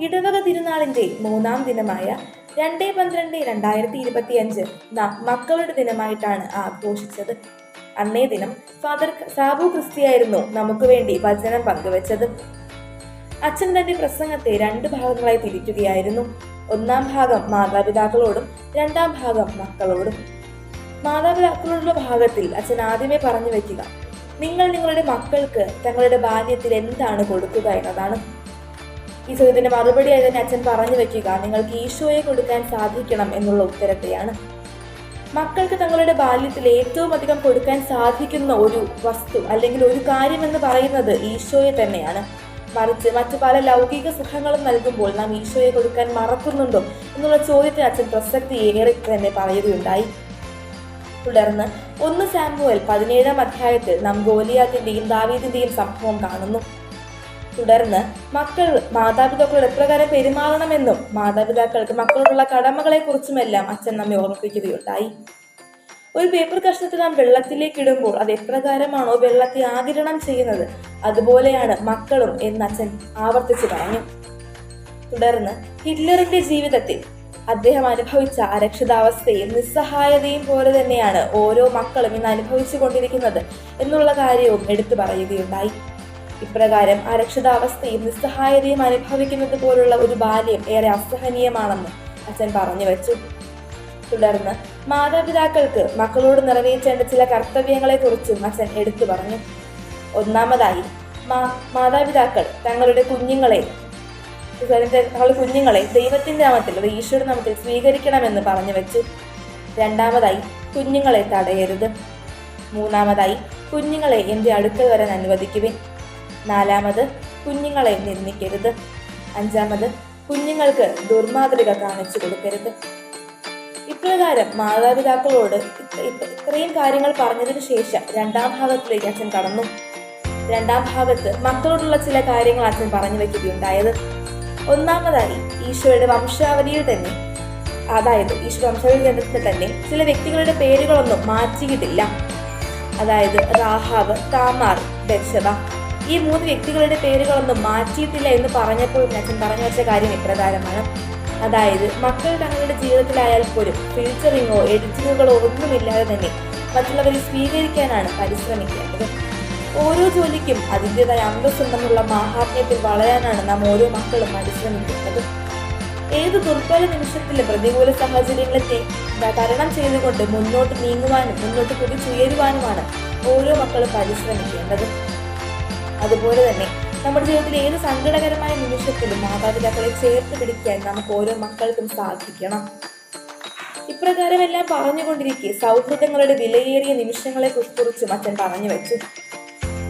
ഇടവക തിരുനാളിന്റെ മൂന്നാം ദിനമായ രണ്ട് പന്ത്രണ്ട് രണ്ടായിരത്തി ഇരുപത്തി അഞ്ച് നാം മക്കളുടെ ദിനമായിട്ടാണ് ആഘോഷിച്ചത്. അന്നേ ദിനം ഫാദർ സാബു ക്രിസ്തിയായിരുന്നു നമുക്ക് വേണ്ടി വചനം പങ്കുവച്ചത്. അച്ഛൻ തന്റെ പ്രസംഗത്തെ രണ്ട് ഭാഗങ്ങളായി തിരിക്കുകയായിരുന്നു. ഒന്നാം ഭാഗം മാതാപിതാക്കളോടും രണ്ടാം ഭാഗം മക്കളോടും. മാതാപിതാക്കളോടുള്ള ഭാഗത്തിൽ അച്ഛൻ ആദ്യമേ പറഞ്ഞു വയ്ക്കുക നിങ്ങൾ നിങ്ങളുടെ മക്കൾക്ക് തങ്ങളുടെ ബാല്യത്തിൽ എന്താണ് കൊടുക്കുക എന്നതാണ്. ഈ ചോദ്യത്തിന്റെ മറുപടിയായി തന്നെ അച്ഛൻ പറഞ്ഞു വെക്കുക. നിങ്ങൾക്ക് ഈശോയെ കൊടുക്കാൻ സാധിക്കണം എന്നുള്ള ഉത്തരത്തെയാണ്. മക്കൾക്ക് തങ്ങളുടെ ബാല്യത്തിൽ ഏറ്റവും അധികം കൊടുക്കാൻ സാധിക്കുന്ന ഒരു വസ്തു അല്ലെങ്കിൽ ഒരു കാര്യം എന്ന് പറയുന്നത് ഈശോയെ തന്നെയാണ്. മറിച്ച് മറ്റു പല ലൗകിക സുഖങ്ങളും നൽകുമ്പോൾ നാം ഈശോയെ കൊടുക്കാൻ മറക്കുന്നുണ്ടോ എന്നുള്ള ചോദ്യത്തിന് അച്ഛൻ പ്രസക്തി ഏറെ തന്നെ പറയുകയുണ്ടായി. തുടർന്ന് ഒന്ന് സാമ്പുവൽ പതിനേഴാം അധ്യായത്തിൽ നാം ഗോലിയാത്തിന്റെയും ദാവീദിന്റെയും സംഭവം കാണുന്നു. തുടർന്ന് മക്കൾ മാതാപിതാക്കളോട് എപ്രകാരം പെരുമാറണമെന്നും മാതാപിതാക്കൾക്ക് മക്കളോടുള്ള കടമകളെക്കുറിച്ചുമെല്ലാം അച്ഛൻ നമ്മെ ഓർമ്മിപ്പിക്കുകയുണ്ടായി. ഒരു പേപ്പർ കഷ്ണത്തിൽ നാം വെള്ളത്തിലേക്ക് ഇടുമ്പോൾ അത് എപ്രകാരമാണോ വെള്ളത്തെ ആകിരണം ചെയ്യുന്നത്? അതുപോലെയാണ് മക്കളും എന്ന് അച്ഛൻ ആവർത്തിച്ചു പറഞ്ഞു. തുടർന്ന് ഹിറ്റ്ലറിന്റെ ജീവിതത്തിൽ അദ്ദേഹം അനുഭവിച്ച അരക്ഷിതാവസ്ഥയും നിസ്സഹായതയും പോലെ തന്നെയാണ് ഓരോ മക്കളും ഇന്ന് അനുഭവിച്ചു കൊണ്ടിരിക്കുന്നത് എന്നുള്ള കാര്യവും എടുത്തു പറയുകയുണ്ടായി. ഇപ്രകാരം അരക്ഷിതാവസ്ഥയും നിസ്സഹായതയും അനുഭവിക്കുന്നത് പോലുള്ള ഒരു ബാല്യം ഏറെ അസഹനീയമാണെന്ന് അച്ഛൻ പറഞ്ഞു വെച്ചു. തുടർന്ന് മാതാപിതാക്കൾക്ക് മക്കളോട് നിറവേറ്റേണ്ട ചില കർത്തവ്യങ്ങളെക്കുറിച്ചും അച്ഛൻ എടുത്തു പറഞ്ഞു. ഒന്നാമതായി മാ മാതാപിതാക്കൾ തങ്ങളുടെ കുഞ്ഞുങ്ങളെ തങ്ങളുടെ കുഞ്ഞുങ്ങളെ ദൈവത്തിന്റെ നാമത്തിൽ അത് ഈശ്വര നാമത്തിൽ സ്വീകരിക്കണമെന്ന് പറഞ്ഞു വെച്ചു. രണ്ടാമതായി കുഞ്ഞുങ്ങളെ തടയരുത്. മൂന്നാമതായി കുഞ്ഞുങ്ങളെ എന്റെ അടുക്കൽ വരാൻ അനുവദിക്കുവിൻ. നാലാമത് കുഞ്ഞുങ്ങളെ നിർമ്മിക്കരുത്. അഞ്ചാമത് കുഞ്ഞുങ്ങൾക്ക് ദുർമാതൃക കാണിച്ചു കൊടുക്കരുത്. ഇപ്രകാരം മാതാപിതാക്കളോട് ഇത്ര- ഇത്ര- ഇത്രയും കാര്യങ്ങൾ പറഞ്ഞതിനു ശേഷം രണ്ടാം ഭാഗത്തിലേക്ക് അച്ഛൻ കടന്നു. രണ്ടാം ഭാഗത്ത് മക്കളോടുള്ള ചില കാര്യങ്ങൾ അച്ഛൻ പറഞ്ഞു വെക്കുകയുണ്ടായത് ഒന്നാമതായി ഈശോയുടെ വംശാവലിയിൽ തന്നെ അതായത് ഈശോ വംശാവലി ഗ്രന്ഥത്തിൽ തന്നെ ചില വ്യക്തികളുടെ പേരുകളൊന്നും മാറ്റിയിട്ടില്ല. അതായത് റാഹാവ് താമാർ ബെർഷബ ഈ മൂന്ന് വ്യക്തികളുടെ പേരുകളൊന്നും മാറ്റിയിട്ടില്ല എന്ന് പറഞ്ഞപ്പോൾ അച്ഛൻ പറഞ്ഞു വെച്ച കാര്യം ഇപ്രകാരമാണ്. അതായത് മക്കൾ തങ്ങളുടെ ജീവിതത്തിലായാൽ പോലും ഫിൽച്ചറിങ്ങോ എഡിറ്റിങ്ങുകളോ ഒന്നുമില്ലാതെ തന്നെ മറ്റുള്ളവരെ സ്വീകരിക്കാനാണ് പരിശ്രമിക്കേണ്ടത്. ഓരോ ജോലിക്കും അതിന്റെതായ അന്തസ്സുണ്ടെന്നുള്ള മാഹാത്മ്യത്തിൽ വളരാനാണ് നാം ഓരോ മക്കളും പരിശ്രമിക്കേണ്ടത്. ഏത് ദുർബല നിമിഷത്തിലും പ്രതികൂല സാഹചര്യങ്ങളെ തരണം ചെയ്തുകൊണ്ട് മുന്നോട്ട് നീങ്ങുവാനും മുന്നോട്ട് കുതിച്ചുയരുവാനുമാണ് ഓരോ മക്കളും പരിശ്രമിക്കേണ്ടത്. അതുപോലെ തന്നെ നമ്മുടെ ജീവിതത്തിൽ ഏത് സങ്കടകരമായ നിമിഷത്തിലും മാതാപിതാക്കളെ ചേർത്ത് പിടിക്കാൻ നമുക്ക് ഓരോ മക്കൾക്കും സാധിക്കണം. ഇപ്രകാരമെല്ലാം പറഞ്ഞുകൊണ്ടിരിക്കെ സൗഹൃദങ്ങളുടെ വിലയേറിയ നിമിഷങ്ങളെ കുറിച്ചും അച്ഛൻ പറഞ്ഞു വെച്ചു.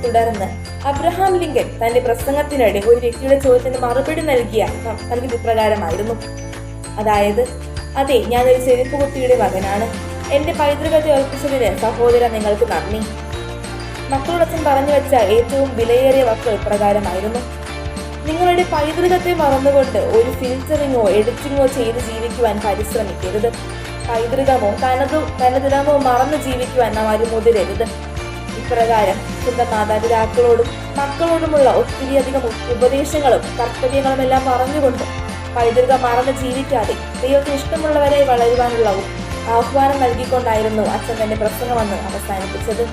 തുടർന്ന് അബ്രഹാം ലിങ്കൻ തന്റെ പ്രസംഗത്തിനിടെ ഒരു വ്യക്തിയുടെ ചോദ്യത്തിന് മറുപടി നൽകിയ നൽകിയത് ഇപ്രകാരമായിരുന്നു. അതായത് അതെ ഞാനൊരു ചെരുപ്പ് കുട്ടിയുടെ മകനാണ്. എന്റെ പൈതൃകത്തെ ഓർപ്പിച്ചതിന് സഹോദര നിങ്ങൾക്ക് നന്ദി. മക്കളോടച്ഛൻ പറഞ്ഞു വെച്ച ഏറ്റവും വിലയേറിയ വാക്കുകൾ ഇപ്രകാരമായിരുന്നു. നിങ്ങളുടെ പൈതൃകത്തെ മറന്നുകൊണ്ട് ഒരു ഫിൽറ്ററിങ്ങോ എഡിറ്റിങ്ങോ ചെയ്ത് ജീവിക്കുവാൻ പരിശ്രമിക്കരുത്. പൈതൃകമോ തനതു തനതിടമോ മറന്നു ജീവിക്കുവാൻ നാം ആരും മുതിരരുത് ഇപ്രകാരം സ്വന്തം മാതാപിതാക്കളോടും മക്കളോടുമുള്ള ഒത്തിരിയധികം ഉപദേശങ്ങളും കർത്തവ്യങ്ങളും എല്ലാം പറഞ്ഞുകൊണ്ട് പൈതൃകം മറന്ന് ജീവിക്കാതെ ദൈവത്തിന് ഇഷ്ടമുള്ളവരെ വളരുവാനുള്ള ആഹ്വാനം നൽകിക്കൊണ്ടായിരുന്നു അച്ഛൻ തന്റെ പ്രസംഗമെന്ന് അവസാനിപ്പിച്ചത്.